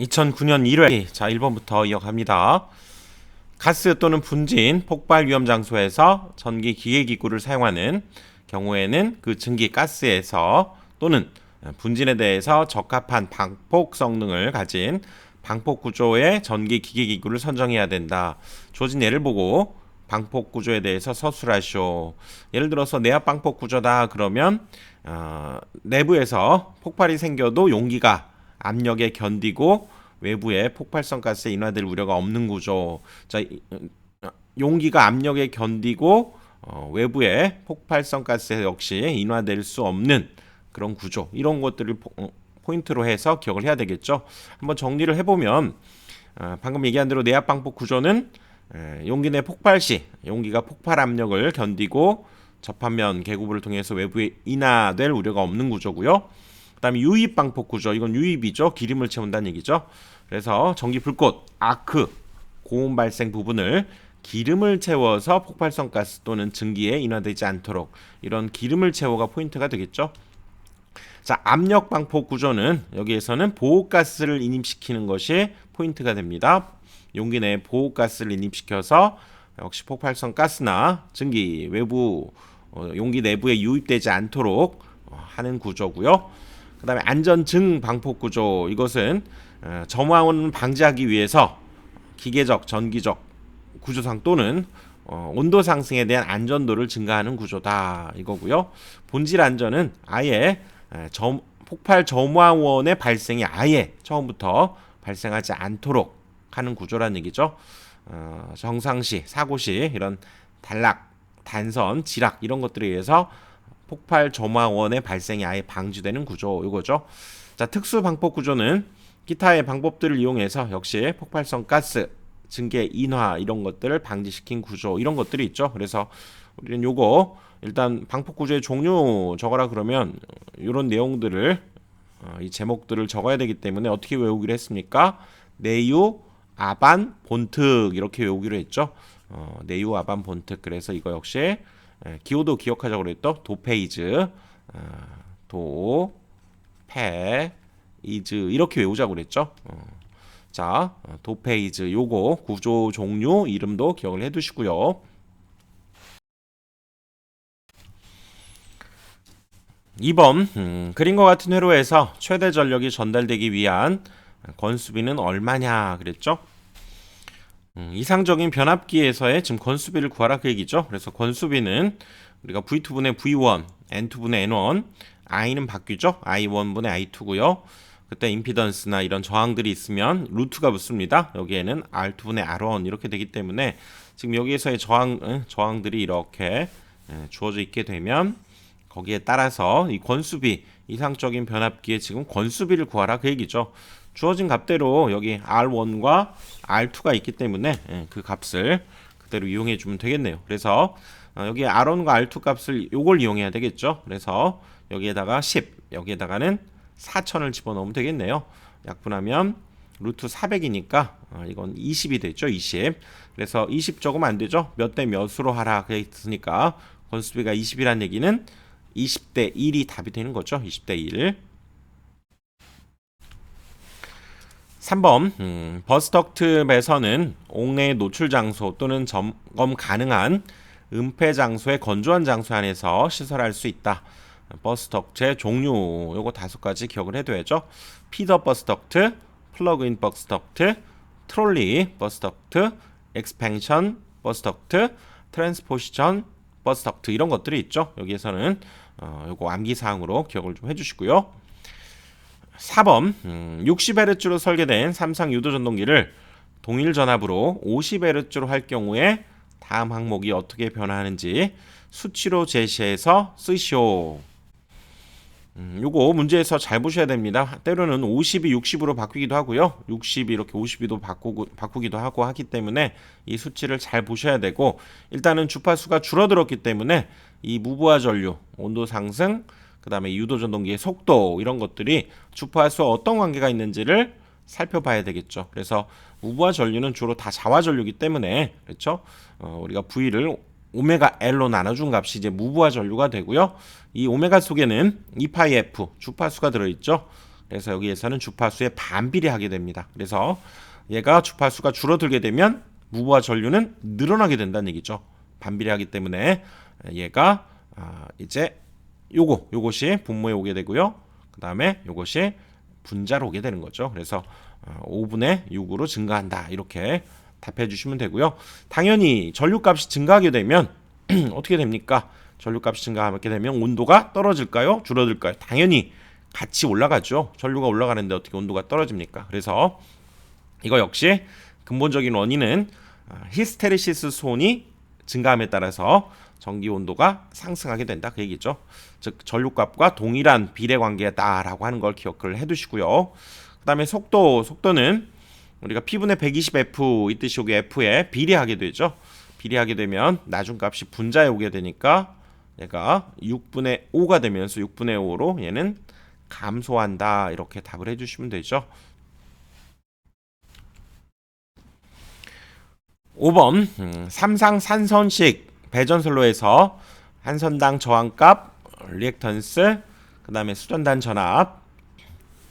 2009년 1회 자 1번부터 이어갑니다. 가스 또는 분진 폭발 위험 장소에서 전기 기계 기구를 사용하는 경우에는 그 증기 가스에서 또는 분진에 대해서 적합한 방폭 성능을 가진 방폭 구조의 전기 기계 기구를 선정해야 된다. 주어진 예를 보고 방폭 구조에 대해서 서술하시오. 예를 들어서 내압 방폭 구조다 그러면 어, 내부에서 폭발이 생겨도 용기가 압력에 견디고 외부에 폭발성 가스에 인화될 우려가 없는 구조. 자, 이- 어, 용기가 압력에 견디고 어, 외부에 폭발성 가스에 역시 인화될 수 없는 그런 구조. 이런 것들을 포, 어, 포인트로 해서 기억을 해야 되겠죠. 한번 정리를 해보면 어, 방금 얘기한 대로 내압 방폭 구조는 에, 용기 내 폭발 시 용기가 폭발 압력을 견디고 접합면 계구부를 통해서 외부에 인하될 우려가 없는 구조고요. 그다음에 유입 방폭 구조 이건 유입이죠. 기름을 채운다는 얘기죠. 그래서 전기 불꽃 아크 고온 발생 부분을 기름을 채워서 폭발성 가스 또는 증기에 인화되지 않도록 이런 기름을 채워가 포인트가 되겠죠. 자, 압력 방폭 구조는 여기에서는 보호가스를 인입시키는 것이 포인트가 됩니다. 용기 내에 보호가스를 인입시켜서 역시 폭발성 가스나 증기 외부 어, 용기 내부에 유입되지 않도록 어, 하는 구조고요. 그다음에 안전증 방폭 구조 이것은 어, 점화원을 방지하기 위해서 기계적, 전기적 구조상 또는 어, 온도 상승에 대한 안전도를 증가하는 구조다 이거고요. 본질 안전은 아예 에, 점, 폭발 점화원의 발생이 아예 처음부터 발생하지 않도록 하는 구조란 얘기죠. 어, 정상시, 사고시 이런 단락, 단선, 지락 이런 것들에 의해서 폭발 점화원의 발생이 아예 방지되는 구조 이거죠. 자, 특수 방폭 구조는 기타의 방법들을 이용해서 역시 폭발성 가스, 증계 인화 이런 것들을 방지시킨 구조 이런 것들이 있죠. 그래서 우리는 요거 일단 방폭 구조의 종류 적어라 그러면 이런 내용들을 어, 이 제목들을 적어야 되기 때문에 어떻게 외우기로 했습니까? 내유, 아반, 본특 이렇게 외우기로 했죠. 어, 내유, 아반, 본특 그래서 이거 역시 에, 기호도 기억하자고 그랬죠. 도페이즈, 어, 도, 페, 이즈 이렇게 외우자고 그랬죠. 어. 자, 어, 도페이즈 요거 구조 종류 이름도 기억을 해두시고요. 2번 음, 그림과 같은 회로에서 최대 전력이 전달되기 위한 건수비는 얼마냐 그랬죠? 음, 이상적인 변압기에서의 지금 건수비를 구하라 그 얘기죠. 그래서 건수비는 우리가 V2분의 V1, N2분의 N1, I는 바뀌죠. I1분의 I2고요. 그때 임피던스나 이런 저항들이 있으면 루트가 붙습니다. 여기에는 R2분의 R1 이렇게 되기 때문에 지금 여기에서의 저항 응, 저항들이 이렇게 예, 주어져 있게 되면 거기에 따라서 이 권수비 이상적인 변압기에 지금 권수비를 구하라 그 얘기죠. 주어진 값대로 여기 R1과 R2가 있기 때문에 예, 그 값을 그대로 이용해 주면 되겠네요. 그래서 어, 여기 R1과 R2 값을 요걸 이용해야 되겠죠. 그래서 여기에다가 10 여기에다가는 4천을 집어넣으면 되겠네요. 약분하면 루트 400이니까 어, 이건 20이 됐죠. 20. 그래서 20 적으면 안 되죠. 몇 대 몇으로 하라 그랬으니까 건수비가 20이란 얘기는 20대 1이 답이 되는 거죠. 20대 1. 3번 음, 버스덕트 배선은 옥내 노출 장소 또는 점검 가능한 은폐 장소의 건조한 장소 안에서 시설할 수 있다. 버스덕트의 종류 요거 다섯 가지 기억을 해둬야죠. 피더 버스덕트, 플러그인 버스덕트, 트롤리 버스덕트, 엑스펜션 버스덕트, 트랜스포시션 버스덕트 이런 것들이 있죠. 여기에서는 어, 요거 암기 사항으로 기억을 좀 해주시고요. 4번 음, 60Hz로 설계된 삼성 유도 전동기를 동일 전압으로 50Hz로 할 경우에 다음 항목이 어떻게 변화하는지 수치로 제시해서 쓰시오. 음, 요거 문제에서 잘 보셔야 됩니다. 때로는 50이 60으로 바뀌기도 하고요. 60이 이렇게 52도 바꾸고, 바꾸기도 하고 하기 때문에 이 수치를 잘 보셔야 되고 일단은 주파수가 줄어들었기 때문에 이 무부하 전류, 온도 상승, 그 다음에 유도 전동기의 속도 이런 것들이 주파수와 어떤 관계가 있는지를 살펴봐야 되겠죠. 그래서 무부하 전류는 주로 다 자화 전류이기 때문에 그렇죠. 어, 우리가 V를 오메가 L로 나눠준 값이 이제 무부하 전류가 되고요. 이 오메가 속에는 2파이 F 주파수가 들어있죠. 그래서 여기에서는 주파수에 반비례하게 됩니다. 그래서 얘가 주파수가 줄어들게 되면 무부하 전류는 늘어나게 된다는 얘기죠. 반비례하기 때문에 얘가 아, 이제 요거 요것이 분모에 오게 되고요. 그 다음에 요것이 분자로 오게 되는 거죠. 그래서 5분의 6으로 증가한다 이렇게 답해 주시면 되고요. 당연히 전류값이 증가하게 되면 어떻게 됩니까? 전류값이 증가하게 되면 온도가 떨어질까요? 줄어들까요? 당연히 같이 올라가죠. 전류가 올라가는데 어떻게 온도가 떨어집니까? 그래서 이거 역시 근본적인 원인은 아, 히스테리시스 손이 증가함에 따라서 전기 온도가 상승하게 된다 그 얘기죠. 즉 전류값과 동일한 비례 관계다라고 하는 걸 기억을 해두시고요. 그다음에 속도 속도는 우리가 P분의 120F 이 뜻이 오게 F에 비례하게 되죠. 비례하게 되면 나중값이 분자에 오게 되니까 얘가 6분의 5가 되면서 6분의 5로 얘는 감소한다 이렇게 답을 해주시면 되죠. 5번 음, 삼상 산선식 배전선로에서 한 선당 저항값 리액턴스 그 다음에 수전단 전압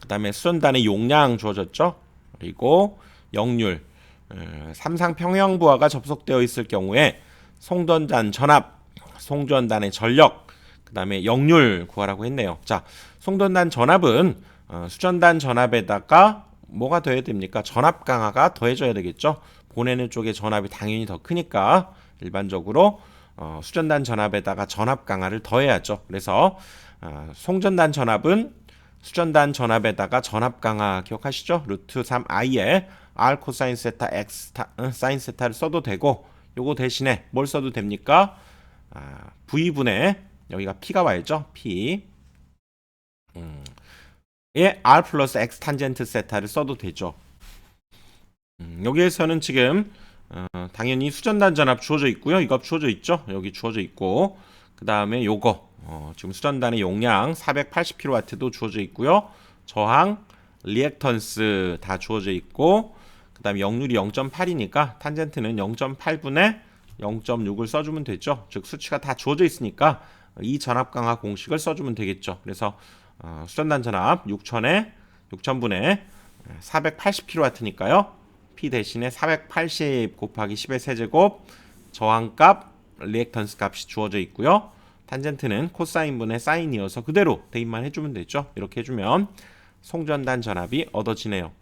그 다음에 수전단의 용량 주어졌죠. 그리고 역률. 어, 삼상 평형 부하가 접속되어 있을 경우에 송전단 전압 송전단의 전력 그 다음에 역률 구하라고 했네요. 자 송전단 전압은 어, 수전단 전압에다가 뭐가 더해야 됩니까? 전압 강화가 더해져야 되겠죠? 보내는 쪽에 전압이 당연히 더 크니까 일반적으로 어, 수전단 전압에다가 전압 강화를 더해야죠. 그래서 어, 송전단 전압은 수전단 전압에다가 전압 강화 기억하시죠? 루트 3i에 r 코사인 세타 x 타, 어, 사인 세타를 써도 되고 요거 대신에 뭘 써도 됩니까? 아, v분의 여기가 p가 와야죠. p 음, 에 r 플러스 x 탄젠트 세타를 써도 되죠. 음, 여기에서는 지금 어, 당연히 수전단 전압 주어져 있고요. 이거 주어져 있죠. 여기 주어져 있고 그 다음에 요거 어, 지금 수전단의 용량 480kW도 주어져 있고요. 저항, 리액턴스 다 주어져 있고 그 다음에 역률이 0.8이니까 탄젠트는 0.8분의 0.6을 써주면 되죠. 즉 수치가 다 주어져 있으니까 이 전압 강화 공식을 써주면 되겠죠. 그래서 어, 수전단 전압 6천에 6천분의 480kW니까요. P 대신에 480 곱하기 10의 세제곱 저항값 리액턴스 값이 주어져 있고요. 탄젠트는 코사인분의 사인이어서 그대로 대입만 해주면 되죠. 이렇게 해주면 송전단 전압이 얻어지네요.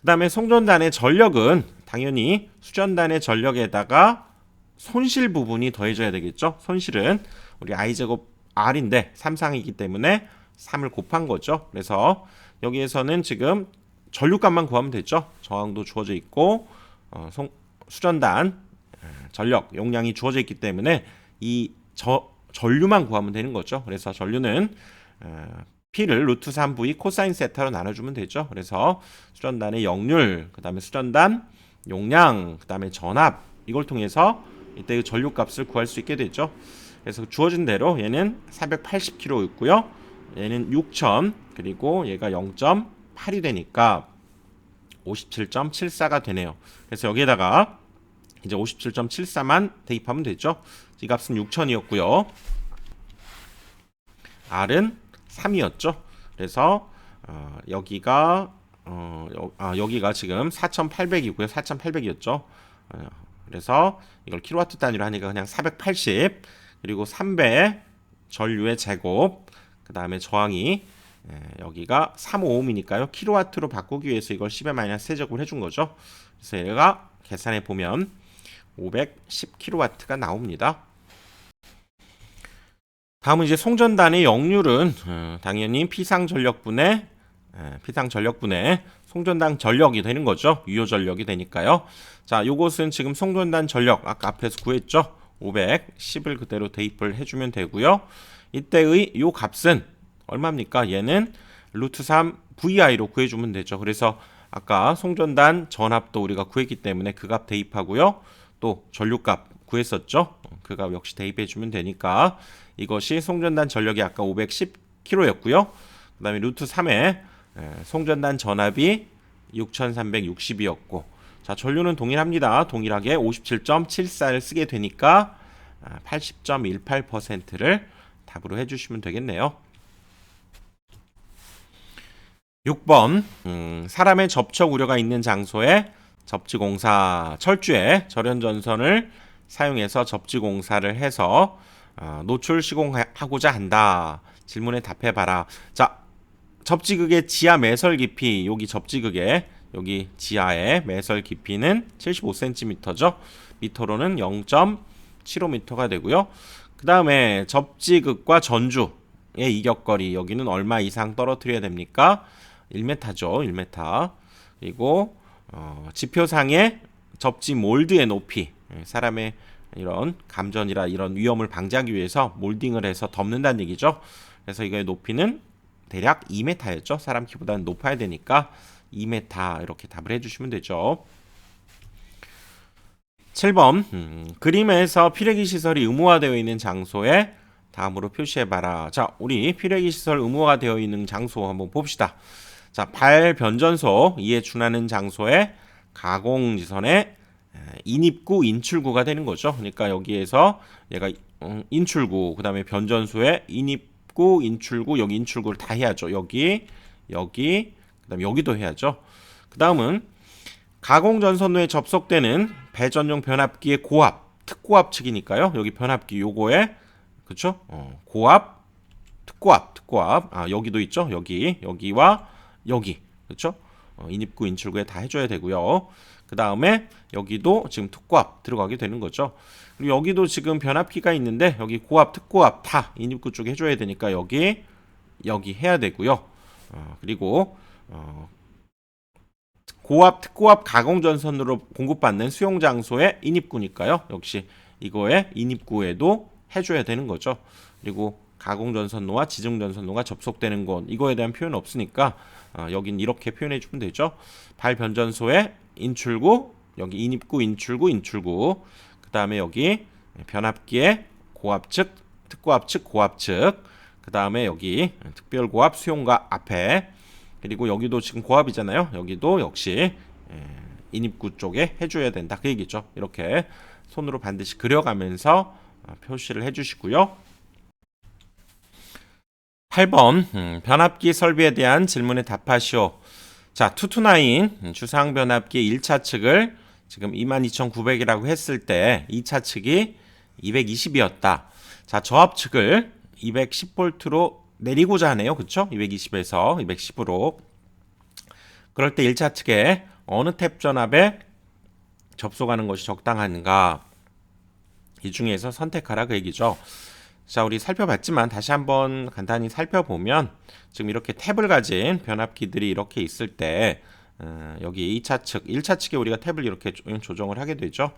그 다음에 송전단의 전력은 당연히 수전단의 전력에다가 손실 부분이 더해져야 되겠죠. 손실은 우리 i제곱 r인데 3상이기 때문에 3을 곱한 거죠. 그래서 여기에서는 지금 전류값만 구하면 되죠. 저항도 주어져 있고 어, 송, 수전단 전력 용량이 주어져 있기 때문에 이 저, 전류만 구하면 되는 거죠. 그래서 전류는 어, P를 루트 3V 코사인 세타로 나눠주면 되죠. 그래서 수전단의 역률, 그 다음에 수전단 용량, 그 다음에 전압 이걸 통해서 이때 전류 값을 구할 수 있게 되죠. 그래서 주어진 대로 얘는 480kg 있고요. 얘는 6,000 그리고 얘가 0.8이 되니까 57.74가 되네요. 그래서 여기에다가 이제 57.74만 대입하면 되죠. 이 값은 6,000이었고요. R은 3이었죠. 그래서 어, 여기가 어, 여, 아, 여기가 지금 4,800이고요. 4,800이었죠. 어, 그래서 이걸 킬로와트 단위로 하니까 그냥 480 그리고 3배 전류의 제곱 그 다음에 저항이 예, 여기가 3오음이니까요. 킬로와트로 바꾸기 위해서 이걸 10의 마이너스 세제곱을 해준 거죠. 그래서 얘가 계산해 보면 510킬로와트가 나옵니다. 다음은 이제 송전단의 역률은 어, 당연히 피상 전력분의 예, 피상 전력분의 송전단 전력이 되는 거죠. 유효 전력이 되니까요. 자, 요것은 지금 송전단 전력 아까 앞에서 구했죠. 510을 그대로 대입을 해주면 되고요. 이때의 요 값은 얼마입니까? 얘는 루트 3 VI로 구해주면 되죠. 그래서 아까 송전단 전압도 우리가 구했기 때문에 그 값 대입하고요. 또 전류값 구했었죠. 그 값 역시 대입해주면 되니까 이것이 송전단 전력이 아까 510kg였고요. 그 다음에 루트 3에 송전단 전압이 6360이었고 자 전류는 동일합니다. 동일하게 57.74를 쓰게 되니까 80.18%를 답으로 해주시면 되겠네요. 6번 음, 사람의 접촉 우려가 있는 장소에 접지공사 철주에 절연전선을 사용해서 접지공사를 해서 어, 노출 시공하고자 한다. 질문에 답해봐라. 자, 접지극의 지하 매설 깊이 여기 접지극의 여기 지하의 매설 깊이는 75cm죠. 미터로는 0.75m가 되고요. 그 다음에 접지극과 전주의 이격거리 여기는 얼마 이상 떨어뜨려야 됩니까? 1m죠. 1m. 그리고 어, 지표상의 접지 몰드의 높이 예, 사람의 이런 감전이라 이런 위험을 방지하기 위해서 몰딩을 해서 덮는다는 얘기죠. 그래서 이거의 높이는 대략 2m였죠. 사람 키보다는 높아야 되니까 2m 이렇게 답을 해주시면 되죠. 7번 음, 그림에서 피레기 시설이 의무화되어 있는 장소에 다음으로 표시해봐라. 자, 우리 피레기 시설 의무화가 되어 있는 장소 한번 봅시다. 자, 발 변전소 이에 준하는 장소에 가공지선에 인입구, 인출구가 되는 거죠. 그러니까 여기에서 얘가 음, 인출구, 그 다음에 변전소에 인입구, 인출구, 여기 인출구를 다 해야죠. 여기, 여기, 그 다음에 여기도 해야죠. 그 다음은 가공 전선로에 접속되는 배전용 변압기의 고압, 특고압 측이니까요. 여기 변압기 요거에 그쵸? 어, 고압, 특고압, 특고압. 아 여기도 있죠. 여기, 여기와 여기, 그쵸? 어, 인입구, 인출구에 다 해줘야 되고요. 그 다음에 여기도 지금 특고압 들어가게 되는 거죠. 그리고 여기도 지금 변압기가 있는데 여기 고압, 특고압 다 인입구 쪽에 해줘야 되니까 여기, 여기 해야 되고요. 어, 그리고 어, 고압, 특고압 가공 전선으로 공급받는 수용 장소의 인입구니까요. 역시 이거에 인입구에도 해줘야 되는 거죠. 그리고 가공 전선로와 지중전선로가 접속되는 곳 이거에 대한 표현 없으니까 어, 여긴 이렇게 표현해 주면 되죠. 발 변전소에 인출구 여기 인입구 인출구 인출구 그 다음에 여기 변압기의 고압 측 특고압 측 고압 측그 다음에 여기 특별 고압 수용과 앞에 그리고 여기도 지금 고압이잖아요. 여기도 역시 인입구 쪽에 해줘야 된다 그 얘기죠. 이렇게 손으로 반드시 그려가면서 어, 표시를 해주시고요. 8번 음, 변압기 설비에 대한 질문에 답하시오. 자, 투투나인 음, 주상 변압기 1차 측을 지금 22,900이라고 했을 때 2차 측이 220이었다. 자, 저압 측을 210V로 내리고자 하네요. 그쵸? 220에서 210으로. 그럴 때 1차 측에 어느 탭 전압에 접속하는 것이 적당한가? 이 중에서 선택하라 그 얘기죠. 자, 우리 살펴봤지만 다시 한번 간단히 살펴보면 지금 이렇게 탭을 가진 변압기들이 이렇게 있을 때 어, 여기 2차 측, 1차 측에 우리가 탭을 이렇게 조정을 하게 되죠.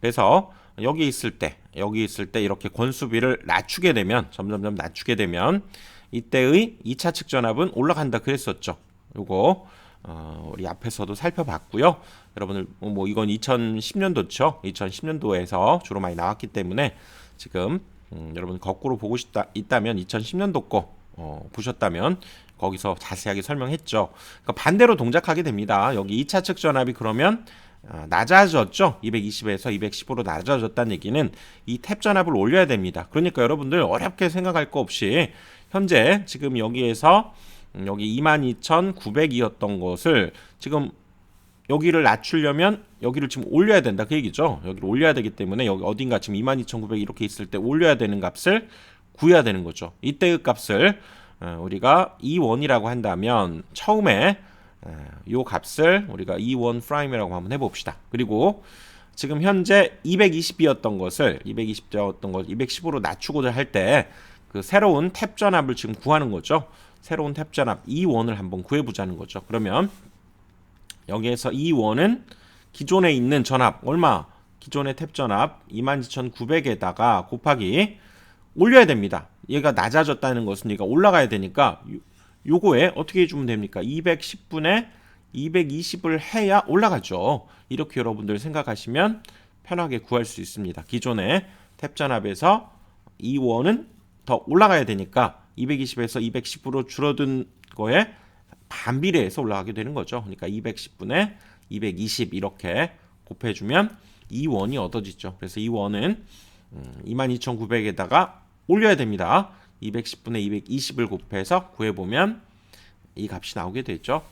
그래서 여기 있을 때, 여기 있을 때 이렇게 권수비를 낮추게 되면 점점점 낮추게 되면 이때의 2차 측 전압은 올라간다 그랬었죠. 요거 어, 우리 앞에서도 살펴봤고요. 여러분들 뭐 이건 2010년도죠. 2010년도에서 주로 많이 나왔기 때문에 지금 음, 여러분 거꾸로 보고 싶다 있다면 2010년도 거 어, 보셨다면 거기서 자세하게 설명했죠. 그러니까 반대로 동작하게 됩니다. 여기 2차 측 전압이 그러면 어, 낮아졌죠. 220에서 210으로 낮아졌다는 얘기는 이 탭 전압을 올려야 됩니다. 그러니까 여러분들 어렵게 생각할 거 없이 현재 지금 여기에서 음, 여기 22,900이었던 것을 지금 여기를 낮추려면 여기를 지금 올려야 된다 그 얘기죠. 여기를 올려야 되기 때문에 여기 어딘가 지금 22,900 이렇게 있을 때 올려야 되는 값을 구해야 되는 거죠. 이때의 값을 어, 우리가 2원이라고 한다면 처음에 이 값을 우리가 2원 프라임이라고 한번 해봅시다. 그리고 지금 현재 220이었던 것을 220이었던 것 210으로 낮추고자 할 때 그 새로운 탭 전압을 지금 구하는 거죠. 새로운 탭 전압 2원을 한번 구해보자는 거죠. 그러면 여기에서 이 원은 기존에 있는 전압 얼마? 기존의 탭 전압 22,900에다가 곱하기 올려야 됩니다. 얘가 낮아졌다는 것은 얘가 올라가야 되니까 요거에 어떻게 해주면 됩니까? 210분에 220을 해야 올라가죠. 이렇게 여러분들 생각하시면 편하게 구할 수 있습니다. 기존의 탭 전압에서 이 원은 더 올라가야 되니까 220에서 210으로 줄어든 거에 반비례해서 올라가게 되는 거죠. 그러니까 210분에 220 이렇게 곱해주면 이 원이 얻어지죠. 그래서 이 원은 22,900에다가 올려야 됩니다. 210분에 220을 곱해서 구해보면 이 값이 나오게 되죠.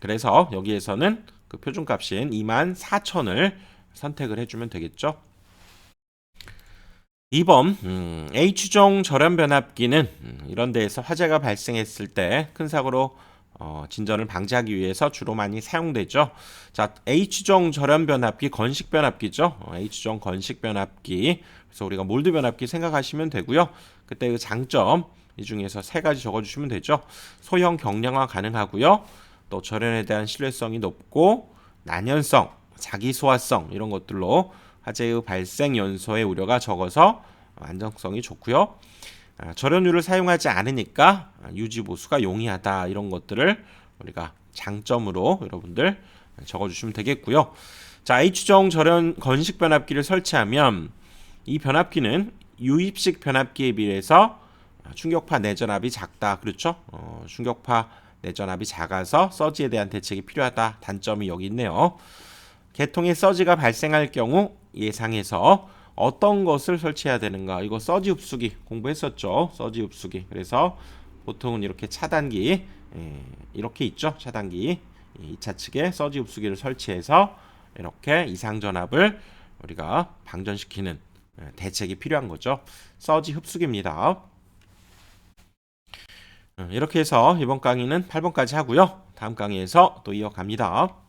그래서 여기에서는 그 표준값인 24,000을 선택을 해주면 되겠죠. 2번 음, H종 절연 변압기는 음, 이런 데에서 화재가 발생했을 때 큰 사고로 어, 진전을 방지하기 위해서 주로 많이 사용되죠. 자, H종 절연 변압기, 건식 변압기죠. 어, H종 건식 변압기. 그래서 우리가 몰드 변압기 생각하시면 되고요. 그때 그 장점 이 중에서 세 가지 적어주시면 되죠. 소형 경량화 가능하고요. 또 절연에 대한 신뢰성이 높고 난연성, 자기 소화성 이런 것들로 화재의 발생 연소의 우려가 적어서 안정성이 좋고요. 아, 절연유를 사용하지 않으니까 유지 보수가 용이하다 이런 것들을 우리가 장점으로 여러분들 적어주시면 되겠고요. 자 H종 절연 건식 변압기를 설치하면 이 변압기는 유입식 변압기에 비해서 충격파 내전압이 작다 그렇죠? 어, 충격파 내전압이 작아서 서지에 대한 대책이 필요하다 단점이 여기 있네요. 개통의 서지가 발생할 경우 예상해서 어떤 것을 설치해야 되는가. 이거 서지 흡수기 공부했었죠. 서지 흡수기. 그래서 보통은 이렇게 차단기 예, 이렇게 있죠. 차단기. 2차 측에 서지 흡수기를 설치해서 이렇게 이상 전압을 우리가 방전시키는 예, 대책이 필요한 거죠. 서지 흡수기입니다. 어, 이렇게 해서 이번 강의는 8번까지 하고요. 다음 강의에서 또 이어갑니다